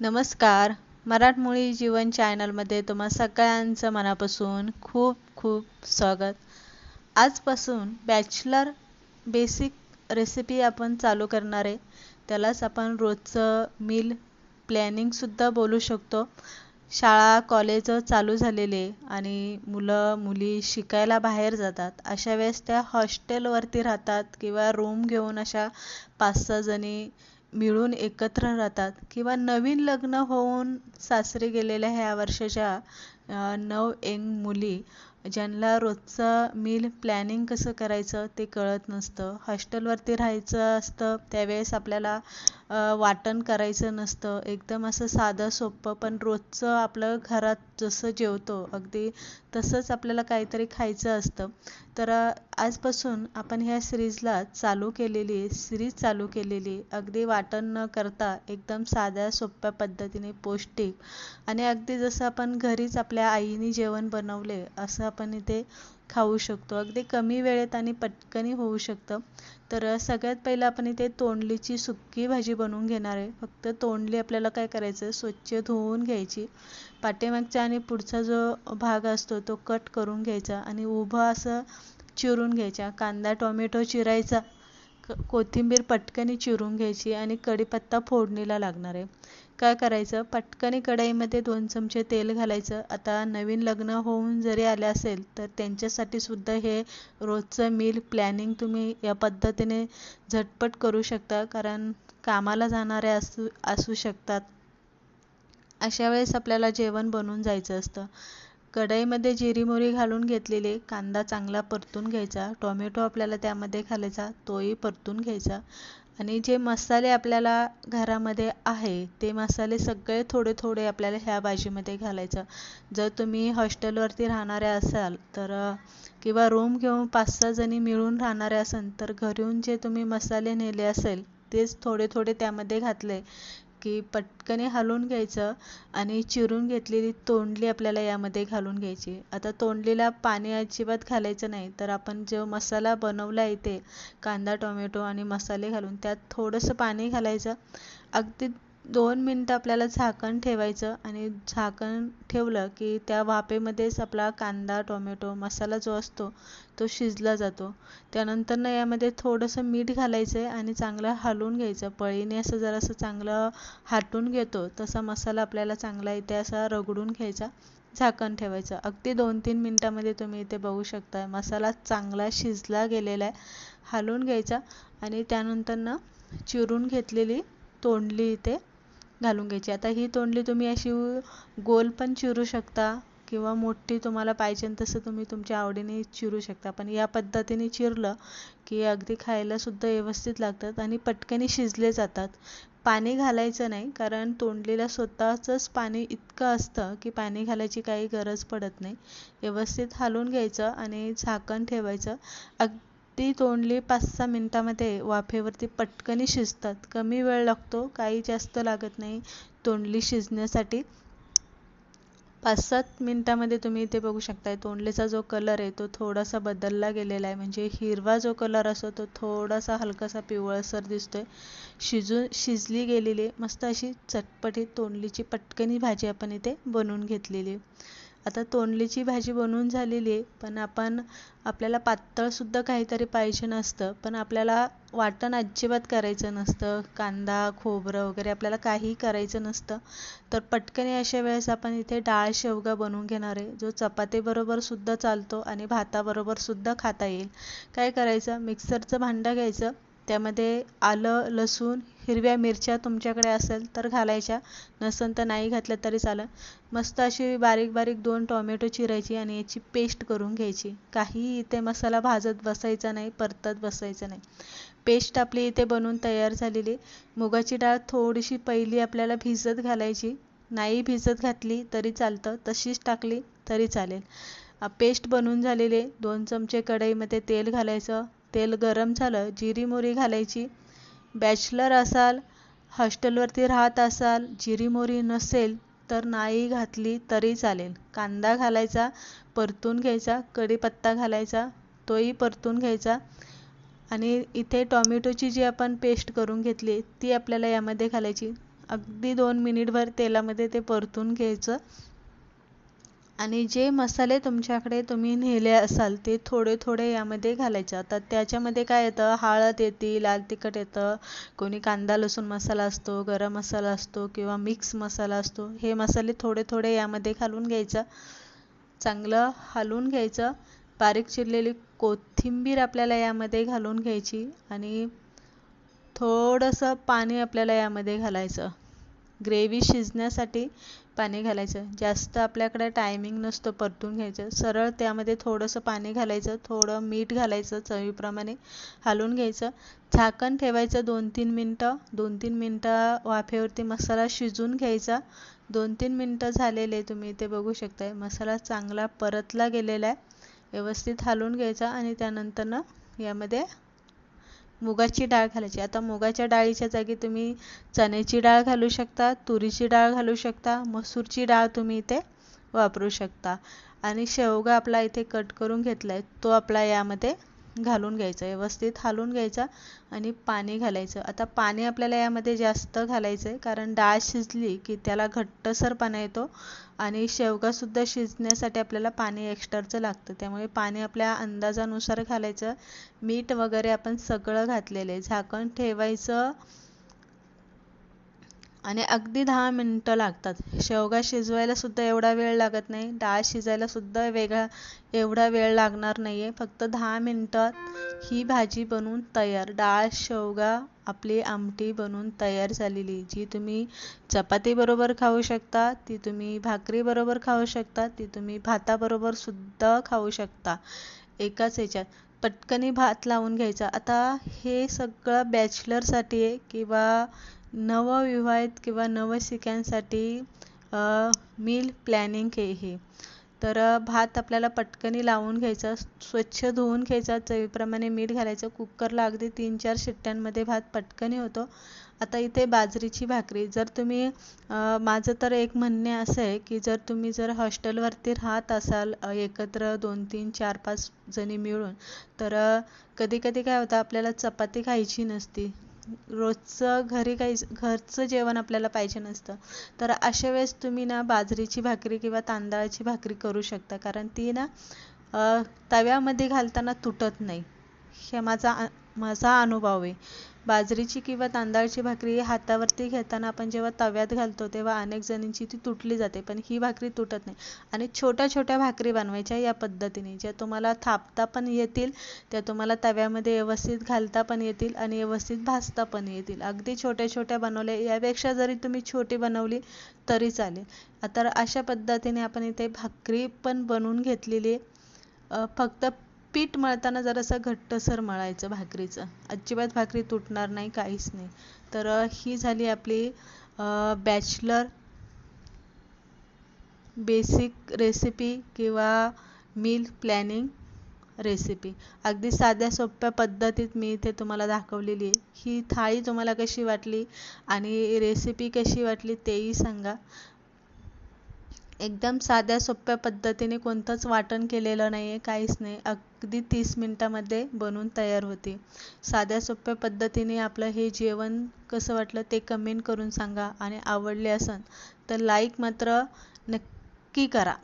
नमस्कार. मराठमोळी जीवन चॅनलमध्ये तुम्हा सगळ्यांचं मनापासून खूप खूप स्वागत. आजपासून बॅचलर बेसिक रेसिपी आपण चालू करणार आहे. त्यालाच आपण रोजचं मील प्लॅनिंगसुद्धा बोलू शकतो. शाळा कॉलेज चालू झालेले आणि मुलं मुली शिकायला बाहेर जातात. अशा वेळेस त्या हॉस्टेलवरती राहतात किंवा रूम घेऊन अशा पाच सहा जणी मिळून एकत्र राहतात किंवा नवीन लग्न होऊन सासरी गेलेल्या ह्या वर्षाच्या नऊ एंग मुली ज्यांना रोजचं मील प्लॅनिंग कसं करायचं ते कळत नसतं. हॉस्टेलवरती राहायचं असतं त्यावेळेस आपल्याला वाटण करायचं नसतं. एकदम असं साधं सोपं पण रोजचं आपलं घरात जसं जेवतो अगदी तसंच आपल्याला काहीतरी खायचं असतं. तर आजपासून आपण ह्या सिरीजला चालू केलेली सिरीज चालू केलेली अगदी वाटण न करता एकदम साध्या सोप्या पद्धतीने पौष्टिक आणि अगदी जसं आपण घरीच आपल्या आईने जेवण बनवले असं आपण इथे खाऊ शकतो. अगदी कमी वेळेत आणि पटकनी होऊ शकतं. तर सगळ्यात पहिलं आपण इथे तोंडलीची सुक्की भाजी बनवून घेणार आहे. फक्त तोंडली आपल्याला काय करायचं? स्वच्छ धुवून घ्यायची. पाठीमागच्या आणि पुढचा जो भाग असतो तो कट करून घ्यायचा आणि उभं असं चिरून घ्यायचा. कांदा टोमॅटो चिरायचा कोथिंबीर पटकनी चिरून घ्यायची आणि कढीपत्ता फोडणीला लागणार आहे. काय करायचं? पटकनी कढईमध्ये दोन चमचे तेल घालायचं. आता नवीन लग्न होऊन जरी आले असेल तर त्यांच्यासाठी सुद्धा हे रोजचं मील प्लॅनिंग तुम्ही या पद्धतीने झटपट करू शकता कारण कामाला जाणारे असू असू शकतात. अशा वेळेस आपल्याला जेवण बनवून जायचं असतं. कढईमध्ये जिरीमोरी घालून घेतलेले कांदा चांगला परतून घ्यायचा. टोमॅटो आपल्याला त्यामध्ये घालायचा तोही परतून घ्यायचा. आणि जे मसाले आपल्याला घरामध्ये आहे ते मसाले सगळे थोडे थोडे आपल्याला ह्या भाजीमध्ये घालायचं. जर तुम्ही हॉस्टेलवरती राहणारे असाल तर किंवा रूम घेऊन पाच सहा जणी मिळून राहणारे असाल तर घरून जे तुम्ही मसाले नेले असेल तेच थोडे थोडे त्यामध्ये घातले. की पटकने हलवून घ्यायचं आणि चिरून घेतलेली तोंडली आपल्याला यामध्ये घालून घ्यायची. आता तोंडलीला पाणी अजिबात घालायचं नाही तर आपण जो मसाला बनवला आहे ते कांदा टोमॅटो आणि मसाले घालून त्यात थोडंसं पाणी घालायचं. अगदी दोन मिनटं आपल्याला झाकण ठेवायचं आणि झाकण ठेवलं की त्या वाफेमध्येच आपला कांदा टोमॅटो मसाला जो असतो तो शिजला जातो. त्यानंतर ना यामध्ये थोडंसं मीठ घालायचं आहे आणि चांगलं हलवून घ्यायचं. पळीने असं जरासं चांगलं हाटून घेतो तसा मसाला आपल्याला चांगला इथे असा रगडून घ्यायचा झाकण ठेवायचं. अगदी दोन तीन मिनटामध्ये तुम्ही इथे बघू शकता मसाला चांगला शिजला गेलेला आहे. हलवून घ्यायचा आणि त्यानंतर ना चिरून घेतलेली तोंडली इथे घालून घ्यायची. आता ही तोंडली तुम्ही अशी गोल पण चिरू शकता किंवा मोठी तुम्हाला पाहिजे तसं तुम्ही तुमच्या आवडीने चिरू शकता. पण या पद्धतीने चिरलं की अगदी खायलासुद्धा व्यवस्थित लागतात आणि पटकन शिजले जातात. पाणी घालायचं नाही कारण तोंडलीला स्वतःचंच पाणी इतकं असतं की पाणी घालायची काही गरज पडत नाही. व्यवस्थित हलवून घ्यायचं आणि झाकण ठेवायचं. अग ती तोंडली पाच सहा मिनटामध्ये वाफेवरती पटकनी शिजतात. कमी वेळ लागतो काही जास्त लागत नाही तोंडली शिजण्यासाठी. पाच सात मिनटामध्ये तुम्ही इथे बघू शकताय तोंडलीचा जो कलर आहे तो थोडासा बदलला गेलेला आहे. म्हणजे हिरवा जो कलर असतो तो थोडासा हलकासा पिवळसर दिसतोय. शिजून शिजली गेलेली मस्त अशी चटपटीत तोंडलीची पटकनी भाजी आपण इथे बनवून घेतलेली आता तोंडलीची भाजी बनवून झालेली आहे पण आपण आपल्याला पातळसुद्धा काहीतरी पाहिजे नसतं पण आपल्याला वाटण अजिबात करायचं नसतं कांदा खोबरं वगैरे आपल्याला काहीही करायचं नसतं. तर पटकन अशा वेळेस आपण इथे डाळ शेवगा बनवून घेणार आहे जो चपातीबरोबरसुद्धा चालतो आणि भाताबरोबरसुद्धा खाता येईल. काय करायचं? मिक्सरचं भांडं घ्यायचं त्यामध्ये आलं लसूण हिरव्या मिरच्या तुमच्याकडे असेल तर घालायच्या. नसेल तर नाही घातल्या तरी चालेल. मस्त अशी बारीक बारीक दोन टोमॅटो चिरायची आणि याची पेस्ट करून घ्यायची. काही इथे मसाला भाजत बसायचा नाही परतत बसायचं नाही. पेस्ट आपली इथे बनवून तयार झालेली. मुगाची डाळ थोडीशी पहिली आपल्याला भिजत घालायची. नाही भिजत घातली तरी चालतं. तशीच टाकली तरी चालेल. पेस्ट बनवून झालेले. दोन चमचे कढईमध्ये तेल घालायचं. तेल गरम झालं जिरी मोरी घालायची. बॅचलर असाल हॉस्टेलवरती राहत असाल जिरी मोरी नसेल तर नाही घातली तरी चालेल. कांदा घालायचा परतून घ्यायचा कढीपत्ता घालायचा तोही परतून घ्यायचा. आणि इथे टॉमॅटोची जी आपण पेस्ट करून घेतली ती आपल्याला यामध्ये घालायची. अगदी दोन मिनिटभर तेलामध्ये ते परतून घ्यायचं. आणि जे मसाले तुमच्याकडे तुम्ही नेले असाल ते थोडे थोडे यामध्ये घालायचे. आता त्याच्यामध्ये काय येतं? हळद येते लाल तिखट येतं. कोणी कांदा लसूण मसाला असतो गरम मसाला असतो किंवा मिक्स मसाला असतो. हे मसाले थोडे थोडे यामध्ये घालून घ्यायचं. चांगलं हलवून घ्यायचं. बारीक चिरलेली कोथिंबीर आपल्याला यामध्ये घालून घ्यायची आणि थोडंसं पाणी आपल्याला यामध्ये घालायचं. ग्रेव्ही शिजण्यासाठी पाणी घालायचं. जास्त आपल्याकडे टायमिंग नसतो परतून घ्यायचं. सरळ त्यामध्ये थोडंसं पाणी घालायचं थोडं मीठ घालायचं चवीप्रमाणे हलवून घ्यायचं. झाकण ठेवायचं दोन तीन मिनटं. दोन तीन मिनटं वाफेवरती मसाला शिजून घ्यायचा. दोन तीन मिनटं झालेले तुम्ही ते बघू शकताय. मसाला चांगला परतला गेलेला आहे. व्यवस्थित हलवून घ्यायचा आणि त्यानंतरनं यामध्ये मुगाची डाळ घालायची. आता मुगाच्या डाळीच्या जागी तुम्ही चण्याची डाळ घालू शकता तुरीची डाळ घालू शकता मसूरची डाळ तुम्ही इथे वापरू शकता. आणि शेवगा आपला इथे कट करून घेतला आहे तो आपला यामध्ये घालून घ्यायचं व्यवस्थित हालून घ्यायचा आणि पाणी घालायचं. आता पाणी आपल्याला यामध्ये जास्त घालायचं आहे कारण डाळ शिजली की त्याला घट्टसरपणा येतो आणि शेवगासुद्धा शिजण्यासाठी आपल्याला पाणी एक्स्ट्राचं लागतं. त्यामुळे पाणी आपल्या अंदाजानुसार घालायचं. मीठ वगैरे आपण सगळं घातलेलं आहे. झाकण ठेवायचं आणि अगदी दहा मिनटं लागतात. शेवगा शिजवायला सुद्धा एवढा वेळ लागत नाही. डाळ शिजायला सुद्धा वेगळा एवढा वेळ लागणार नाही आहे फक्त दहा मिनटात ही भाजी बनवून तयार. डाळ शेवगा आपली आमटी बनवून तयार झालेली. जी तुम्ही चपातीबरोबर खाऊ शकता ती तुम्ही भाकरीबरोबर खाऊ शकता ती तुम्ही भाताबरोबर सुद्धा खाऊ शकता. एकाच ह्याच्यात. पटकनी भात लावून घ्यायचा. आता हे सगळं बॅचलरसाठी आहे किंवा नवविवाहित किंवा नवशिक्यांसाठी मील प्लॅनिंग आहे हे तर भात आपल्याला पटकनी लावून घ्यायचा स्वच्छ धुवून घ्यायचा चवीप्रमाणे मीठ घालायचं कुकरला अगदी तीन चार शिट्ट्यांमध्ये भात पटकनी होतो. आता इथे बाजरीची भाकरी. जर तुम्ही माझं तर एक म्हणणे असं आहे की जर तुम्ही जर हॉस्टेलवरती राहत असाल एकत्र दोन तीन चार पाच जणी मिळून तर कधी कधी काय होतं आपल्याला चपाती खायची नसती. रोजचं घरी काही घरचं जेवण आपल्याला पाहिजे नसतं. तर अशा वेळेस तुम्ही ना बाजरीची भाकरी किंवा तांदळाची भाकरी करू शकता. कारण ती ना तव्यामध्ये घालताना तुटत नाही. हे माझा माझा अनुभव आहे. बाजरीची किंवा तांदळाची भाकरी हातावरती घेताना आपण जेव्हा तव्यात घालतो तेव्हा अनेक जणींची ती तुटली जाते. पण ही भाकरी तुटत नाही. आणि छोट्या छोट्या भाकरी बनवायच्या या पद्धतीने. ज्या तुम्हाला थापता पण येतील त्या तुम्हाला तव्यामध्ये व्यवस्थित घालता पण येतील आणि व्यवस्थित भाजता पण येतील. अगदी छोट्या छोट्या बनवल्या यापेक्षा जरी तुम्ही छोटी बनवली तरी चालेल. आता अशा पद्धतीने आपण इथे भाकरी पण बनवून घेतलेली आहे. फक्त पीठ मळताना जरासं घट्टसर मळायचं भाकरीचं. अजिबात भाकरी तुटणार नाही काहीच नाही. तर ही झाली आपली बॅचलर बेसिक रेसिपी किंवा मील प्लॅनिंग रेसिपी. अगदी साध्या सोप्या पद्धतीत मी इथे तुम्हाला दाखवलेली आहे. ही थाळी तुम्हाला कशी वाटली आणि रेसिपी कशी वाटली तेही सांगा. एकदम साध्या सोप्या पद्धतीने कोणतंच वाटण केलेलं नाही आहे काहीच नाही. अगदी तीस मिनटामध्ये बनवून तयार होते. साध्या सोप्या पद्धतीने आपलं हे जेवण कसं वाटलं ते कमेंट करून सांगा आणि आवडले असेल तर लाईक मात्र नक्की करा.